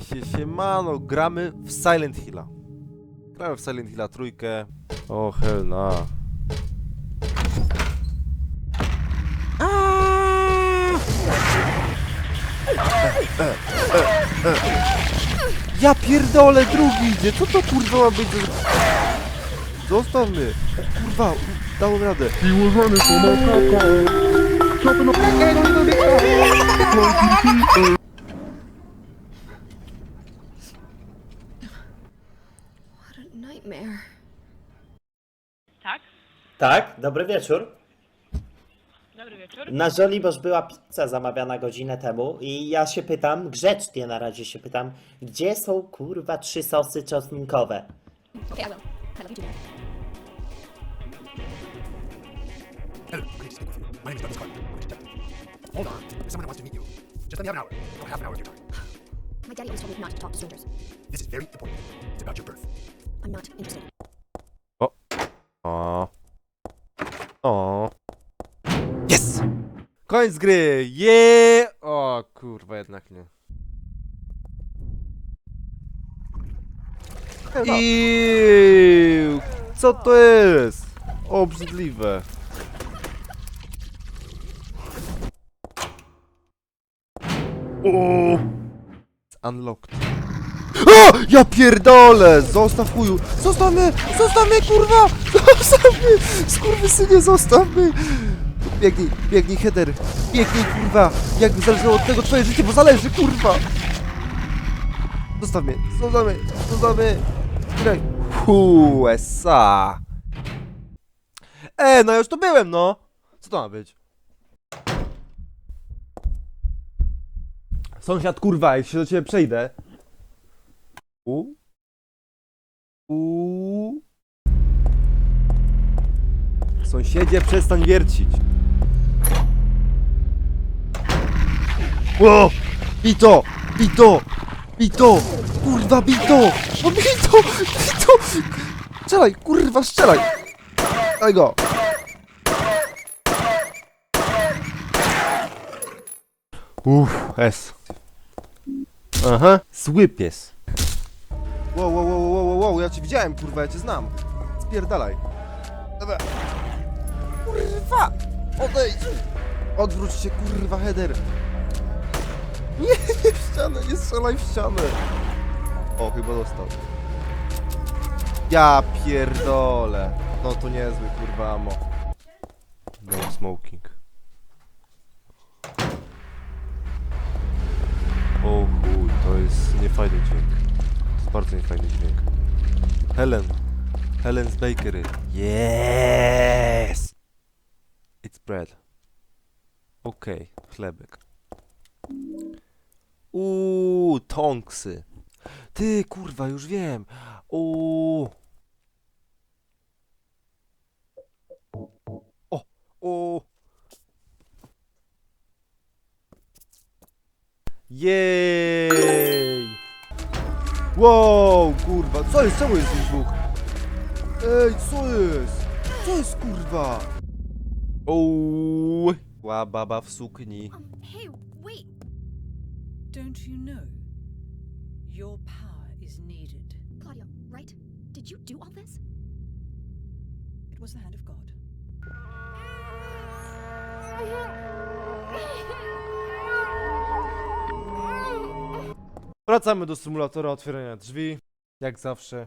Sie, siemano, gramy w Silent Hilla. Gramy w Silent Hilla trójkę. O, hell na. Ja pierdolę, drugi idzie. Co to kurwa ma być? Zostaw mnie. Kurwa, dałem radę. He was running Tak, dobry wieczór. Dobry wieczór. Na Żoliborz była pizza zamawiana godzinę temu i ja się pytam, grzecznie na razie się pytam, gdzie są kurwa trzy sosy czosnkowe? Hello. My name is Douglas Carter. I'm a detective. Hold on. There's someone who wants to meet you. Just let me have an hour. Or half an hour of your time. My daddy always told me not to talk to strangers. This is very important. It's about your birth. I'm not interested. O. Yes! Koniec gry! Je! O kurwa, jednak nie. Iu, Co to jest? Obrzydliwe. O! Unlocked. O! Ja pierdolę! Zostaw chuju! Zostaw mnie! Zostaw mnie, kurwa! Zostaw mnie! Skurwysynie, zostaw mnie! Biegnij, biegnij, header! Biegnij, kurwa! Jakby zależało od tego twoje życie, bo zależy, kurwa! Zostaw mnie! Zostaw mnie! Zostaw mnie! Graj! USA! E, no już tu byłem, no! Co to ma być? Sąsiad, kurwa, się do ciebie przejdę. U. U. Sąsiedzie, przestań wiercić. O! Bito! Bito! Bito! Kurwa, bito! No bito! Bito! Strzelaj, kurwa, strzelaj! Daj go! Uff, S. Aha, zły pies. Wow, wow, wow, wow, wow, wow, ja cię widziałem, kurwa, ja cię znam. Spierdalaj. Dobra. Kurwa! Odejdź! Odwróć się, kurwa, header. Nie, nie w ścianę, nie strzelaj w ścianę. O, chyba dostał. Ja pierdolę. No to niezły, kurwa, amo. No smoking. O chuj, to jest niefajny dźwięk. Bardzo niefajny dźwięk. Helen. Helen's Bakery. Yes! It's bread. Okej, chlebek. Uuu, tonksy. Ty, kurwa, już wiem. Uuu. O, o. Jej! Wow, kurwa, co jest? Czemu jest ich dwóch? Ej, co jest? Co jest, kurwa? Ła baba w sukni. Um, hey, wait. Don't you know? Your power is needed. Claudio, right? Did you do all this? It was the hand of God. Wracamy do symulatora otwierania drzwi. Jak zawsze.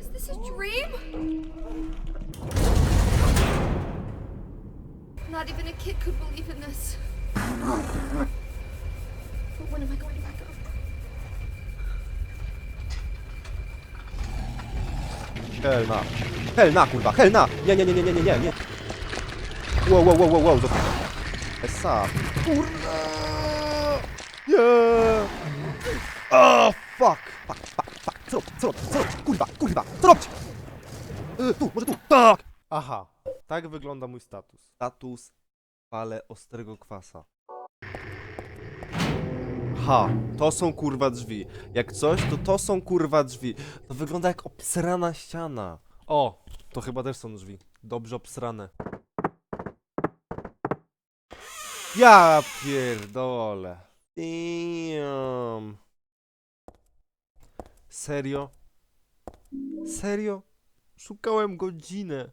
Is this a dream? Not even a kid could believe in this. But when am I going to back up? Helna. Helna, kurwa, helna! Nie, nie, nie, nie, nie, nie, nie. Wow, wow, wow, wow, wow. Esa. Kurwa! Nie! O, fuck! Fuck, fuck, fuck. Co robić, co robić, co robić? Kurwa, kurwa, co robić? Y, tu, może tu, tak! Aha, tak wygląda mój status. Status fale ostrego kwasa. Ha, to są kurwa drzwi. Jak coś, to to są kurwa drzwi. To wygląda jak obsrana ściana. O, to chyba też są drzwi. Dobrze obsrane. Ja pierdolę. Damn. Serio? Serio? Szukałem godzinę.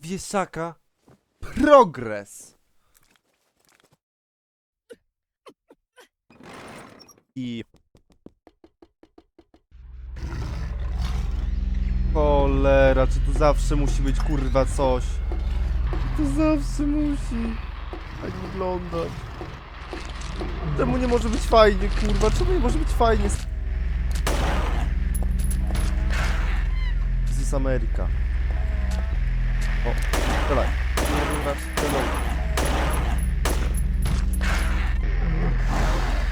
Wieszaka. Progres. I... Cholera, czy tu zawsze musi być kurwa coś? To zawsze musi tak wyglądać. Czemu nie może być fajnie, kurwa? Czemu nie może być fajnie? This is America. O, strzelaj.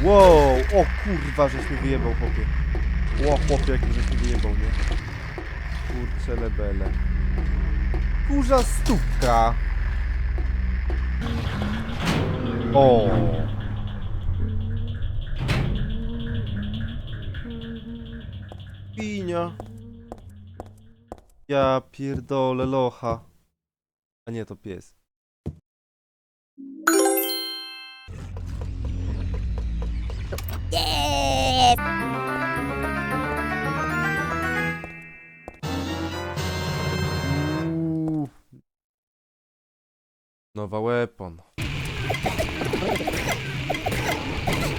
Wow, o kurwa, żeś mi wyjebał, chłopie. Ło, chłopie, jak żeś mi wyjebał, nie? Kurcze lebele. Kurza stópka. O. Pinia. Ja pierdolę locha. A nie, to pies. Uuu. Nowa weapon.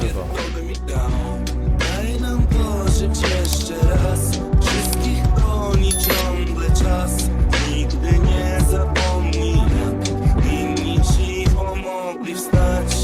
Chyba. Daj nam pożyć jeszcze raz Wszystkich ciągle czas Nigdy nie zapomnij jak Inni ci pomogli wstać